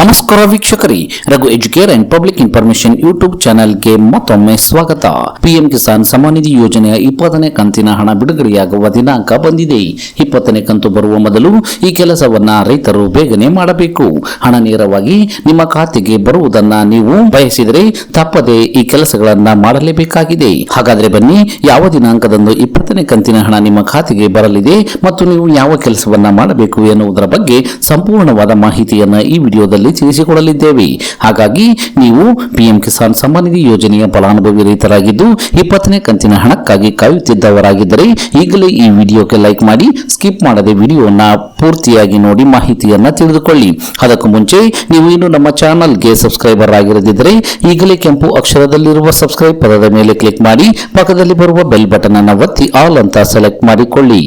ನಮಸ್ಕಾರ ವೀಕ್ಷಕರಿ. Raghu educare and public information YouTube ಚಾನೆಲ್ಗೆ ಮತ್ತೊಮ್ಮೆ ಸ್ವಾಗತ. ಪಿಎಂ ಕಿಸಾನ್ ಸಮಾನಿಧಿ ಯೋಜನೆಯ ಇಪ್ಪತ್ತನೇ ಕಂತಿನ ಹಣ ಬಿಡುಗಡೆಯಾಗುವ ದಿನಾಂಕ ಬಂದಿದೆ. ಇಪ್ಪತ್ತನೇ ಕಂತು ಬರುವ ಮೊದಲು ಈ ಕೆಲಸವನ್ನ ರೈತರು ಬೇಗನೆ ಮಾಡಬೇಕು. ಹಣ ನೇರವಾಗಿ ನಿಮ್ಮ ಖಾತೆಗೆ ಬರುವುದನ್ನ ನೀವು ಬಯಸಿದರೆ ತಪ್ಪದೆ ಈ ಕೆಲಸಗಳನ್ನ ಮಾಡಲೇಬೇಕಾಗಿದೆ. ಹಾಗಾದ್ರೆ ಬನ್ನಿ, ಯಾವ ದಿನಾಂಕದಂದು ಇಪ್ಪತ್ತನೇ ಕಂತಿನ ಹಣ ನಿಮ್ಮ ಖಾತೆಗೆ ಬರಲಿದೆ ಮತ್ತು ನೀವು ಯಾವ ಕೆಲಸವನ್ನ ಮಾಡಬೇಕು ಎನ್ನುವುದರ ಬಗ್ಗೆ ಸಂಪೂರ್ಣವಾದ ಮಾಹಿತಿಯನ್ನ ಈ ವಿಡಿಯೋದಲ್ಲಿ ತಿಳಿಸಿಕೊಡಲಿದ್ದೇವೆ. ಹಾಗಾಗಿ ನೀವು ಪಿಎಂ ಕಿಸಾನ್ ಸಮ್ಮಾನ್ ನಿಧಿ ಯೋಜನೆಯ ಫಲಾನುಭವಿ ರೈತರಾಗಿದ್ದು ಇಪ್ಪತ್ತನೇ ಕಂತಿನ ಹಣಕ್ಕಾಗಿ ಕಾಯುತ್ತಿದ್ದವರಾಗಿದ್ದರೆ, ಈಗಲೇ ಈ ವಿಡಿಯೋಗೆ ಲೈಕ್ ಮಾಡಿ, ಸ್ಕಿಪ್ ಮಾಡದೆ ವಿಡಿಯೋನ ಪೂರ್ತಿಯಾಗಿ ನೋಡಿ ಮಾಹಿತಿಯನ್ನ ತಿಳಿದುಕೊಳ್ಳಿ. ಅದಕ್ಕೂ ಮುಂಚೆ, ನೀವು ಇನ್ನು ನಮ್ಮ ಚಾನಲ್ಗೆ ಸಬ್ಸ್ಕ್ರೈಬರ್ ಆಗಿರದಿದ್ದರೆ, ಈಗಲೇ ಕೆಂಪು ಅಕ್ಷರದಲ್ಲಿರುವ ಸಬ್ಸ್ಕ್ರೈಬ್ ಪದದ ಮೇಲೆ ಕ್ಲಿಕ್ ಮಾಡಿ, ಪಕ್ಕದಲ್ಲಿ ಬರುವ ಬೆಲ್ ಬಟನ್ ಅನ್ನು ಒತ್ತಿ ಆಲ್ ಅಂತ ಸೆಲೆಕ್ಟ್ ಮಾಡಿಕೊಳ್ಳಿ.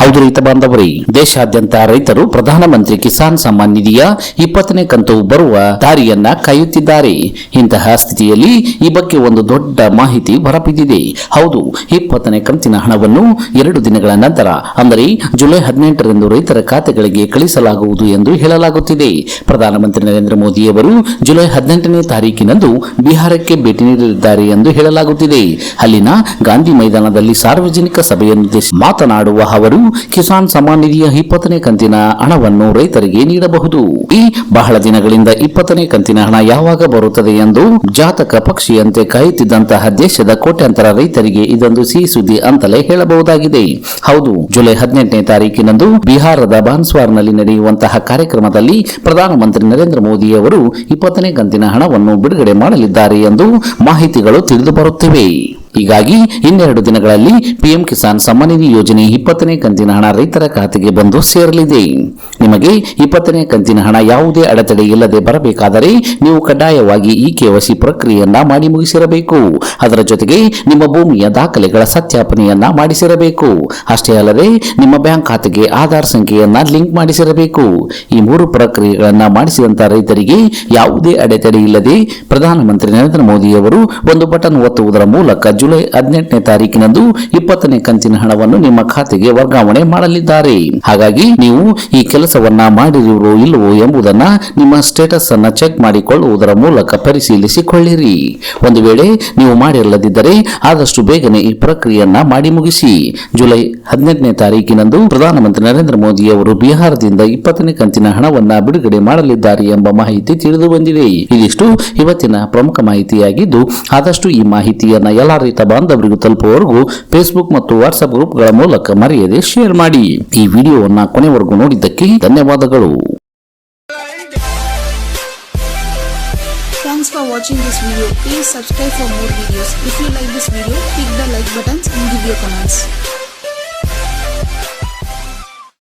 ಹೌದು ರೈತ ಬಾಂಧವರೇ, ದೇಶಾದ್ಯಂತ ರೈತರು ಪ್ರಧಾನಮಂತ್ರಿ ಕಿಸಾನ್ ಸಮ್ಮಾನ್ ನಿಧಿಯ ಇಪ್ಪತ್ತನೇ ಕಂತು ಬರುವ ದಾರಿಯನ್ನ ಕಾಯುತ್ತಿದ್ದಾರೆ. ಇಂತಹ ಸ್ಥಿತಿಯಲ್ಲಿ ಈ ಬಗ್ಗೆ ಒಂದು ದೊಡ್ಡ ಮಾಹಿತಿ ಹೊರಬಿದ್ದಿದೆ. ಹೌದು, ಇಪ್ಪತ್ತನೇ ಕಂತಿನ ಹಣವನ್ನು ಎರಡು ದಿನಗಳ ನಂತರ, ಅಂದರೆ ಜುಲೈ ಹದಿನೆಂಟರಂದು ರೈತರ ಖಾತೆಗಳಿಗೆ ಕಳಿಸಲಾಗುವುದು ಎಂದು ಹೇಳಲಾಗುತ್ತಿದೆ. ಪ್ರಧಾನಮಂತ್ರಿ ನರೇಂದ್ರ ಮೋದಿಯವರು ಜುಲೈ ಹದಿನೆಂಟನೇ ತಾರೀಕಿನಂದು ಬಿಹಾರಕ್ಕೆ ಭೇಟಿ ನೀಡಲಿದ್ದಾರೆ ಎಂದು ಹೇಳಲಾಗುತ್ತಿದೆ. ಅಲ್ಲಿನ ಗಾಂಧಿ ಮೈದಾನದಲ್ಲಿ ಸಾರ್ವಜನಿಕ ಸಭೆಯನ್ನುದ್ದೇಶಿ ಮಾತನಾಡುವ ಅವರು, ಕಿಸಾನ್ ಸಮ್ಮಾನ್ ನಿಧಿಯ ಇಪ್ಪತ್ತನೇ ಕಂತಿನ ಹಣವನ್ನು ರೈತರಿಗೆ ನೀಡಬಹುದು. ಈ ಬಹಳ ದಿನಗಳಿಂದ ಇಪ್ಪತ್ತನೇ ಕಂತಿನ ಹಣ ಯಾವಾಗ ಬರುತ್ತದೆ ಎಂದು ಜಾತಕ ಪಕ್ಷಿಯಂತೆ ಕಾಯುತ್ತಿದ್ದಂತಹ ದೇಶದ ಕೋಟ್ಯಾಂತರ ರೈತರಿಗೆ ಇದೊಂದು ಸಿಹಿ ಸುದ್ದಿ ಅಂತಲೇ ಹೇಳಬಹುದಾಗಿದೆ. ಹೌದು, ಜುಲೈ ಹದಿನೆಂಟನೇ ತಾರೀಕಿನಂದು ಬಿಹಾರದ ಬಾನ್ಸ್ವಾರ್ನಲ್ಲಿ ನಡೆಯುವಂತಹ ಕಾರ್ಯಕ್ರಮದಲ್ಲಿ ಪ್ರಧಾನಮಂತ್ರಿ ನರೇಂದ್ರ ಮೋದಿ ಅವರು ಇಪ್ಪತ್ತನೇ ಕಂತಿನ ಹಣವನ್ನು ಬಿಡುಗಡೆ ಮಾಡಲಿದ್ದಾರೆ ಎಂದು ಮಾಹಿತಿಗಳು ತಿಳಿದು ಬರುತ್ತಿವೆ ಹೀಗಾಗಿ ಇನ್ನೆರಡು ದಿನಗಳಲ್ಲಿ ಪಿಎಂ ಕಿಸಾನ್ ಸಮ್ಮಾನ ನಿಧಿ ಯೋಜನೆ ಇಪ್ಪತ್ತನೇ ಕಂತಿನ ಹಣ ರೈತರ ಖಾತೆಗೆ ಬಂದು ಸೇರಲಿದೆ. ನಿಮಗೆ ಇಪ್ಪತ್ತನೇ ಕಂತಿನ ಹಣ ಯಾವುದೇ ಅಡೆತಡೆ ಇಲ್ಲದೆ ಬರಬೇಕಾದರೆ ನೀವು ಕಡ್ಡಾಯವಾಗಿ ಈ ಕೆವಸಿ ಪ್ರಕ್ರಿಯೆಯನ್ನ ಮಾಡಿ ಮುಗಿಸಿರಬೇಕು. ಅದರ ಜೊತೆಗೆ ನಿಮ್ಮ ಭೂಮಿಯ ದಾಖಲೆಗಳ ಸತ್ಯಾಪನೆಯನ್ನ ಮಾಡಿಸಿರಬೇಕು. ಅಷ್ಟೇ ಅಲ್ಲದೆ ನಿಮ್ಮ ಬ್ಯಾಂಕ್ ಖಾತೆಗೆ ಆಧಾರ್ ಸಂಖ್ಯೆಯನ್ನ ಲಿಂಕ್ ಮಾಡಿಸಿರಬೇಕು. ಈ ಮೂರು ಪ್ರಕ್ರಿಯೆಗಳನ್ನ ಮಾಡಿಸಿದಂತಹ ರೈತರಿಗೆ ಯಾವುದೇ ಅಡೆತಡೆ ಇಲ್ಲದೆ ಪ್ರಧಾನಮಂತ್ರಿ ನರೇಂದ್ರ ಮೋದಿಯವರು ಒಂದು ಬಟನ್ ಒತ್ತುವುದರ ಮೂಲಕ ಜುಲೈ ಹದಿನೆಂಟನೇ ತಾರೀಕಿನಂದು ಇಪ್ಪತ್ತನೇ ಕಂತಿನ ಹಣವನ್ನು ನಿಮ್ಮ ಖಾತೆಗೆ ವರ್ಗಾವಣೆ ಮಾಡಲಿದ್ದಾರೆ. ಹಾಗಾಗಿ ನೀವು ಈ ಕೆಲಸವನ್ನ ಮಾಡಿರುವೋ ಇಲ್ಲವೋ ಎಂಬುದನ್ನ ನಿಮ್ಮ ಸ್ಟೇಟಸ್ ಅನ್ನ ಚೆಕ್ ಮಾಡಿಕೊಳ್ಳುವುದರ ಮೂಲಕ ಪರಿಶೀಲಿಸಿಕೊಳ್ಳಿರಿ. ಒಂದು ವೇಳೆ ನೀವು ಮಾಡಿರಲ್ಲದಿದ್ದರೆ ಆದಷ್ಟು ಬೇಗನೆ ಈ ಪ್ರಕ್ರಿಯೆಯನ್ನ ಮಾಡಿ ಮುಗಿಸಿ. ಜುಲೈ ಹದಿನೆಂಟನೇ ತಾರೀಕಿನಂದು ಪ್ರಧಾನಮಂತ್ರಿ ನರೇಂದ್ರ ಮೋದಿ ಅವರು ಬಿಹಾರದಿಂದ ಇಪ್ಪತ್ತನೇ ಕಂತಿನ ಹಣವನ್ನ ಬಿಡುಗಡೆ ಮಾಡಲಿದ್ದಾರೆ ಎಂಬ ಮಾಹಿತಿ ತಿಳಿದು ಬಂದಿದೆ ಇದಿಷ್ಟು ಇವತ್ತಿನ ಪ್ರಮುಖ ಮಾಹಿತಿಯಾಗಿದ್ದು, ಆದಷ್ಟು ಈ ಮಾಹಿತಿಯನ್ನ ಎಲ್ಲ ರೈತ ಬಾಂಧವರಿಗೂ ತಲುಪುವವರೆಗೂ ಫೇಸ್ಬುಕ್ ಮತ್ತು ವಾಟ್ಸ್ಆಪ್ ಗ್ರೂಪ್ಗಳ ಮೂಲಕ ಮರೆಯದೆ ಶೇರ್ ಮಾಡಿ ಈ ವಿಡಿಯೋವನ್ನು ಕೊನೆವರೆಗೂ ನೋಡಿದ್ದಕ್ಕೆ ಧನ್ಯವಾದಗಳು Thanks for watching this video. Please subscribe for more videos. If you like this video, click the like buttons and give your comments.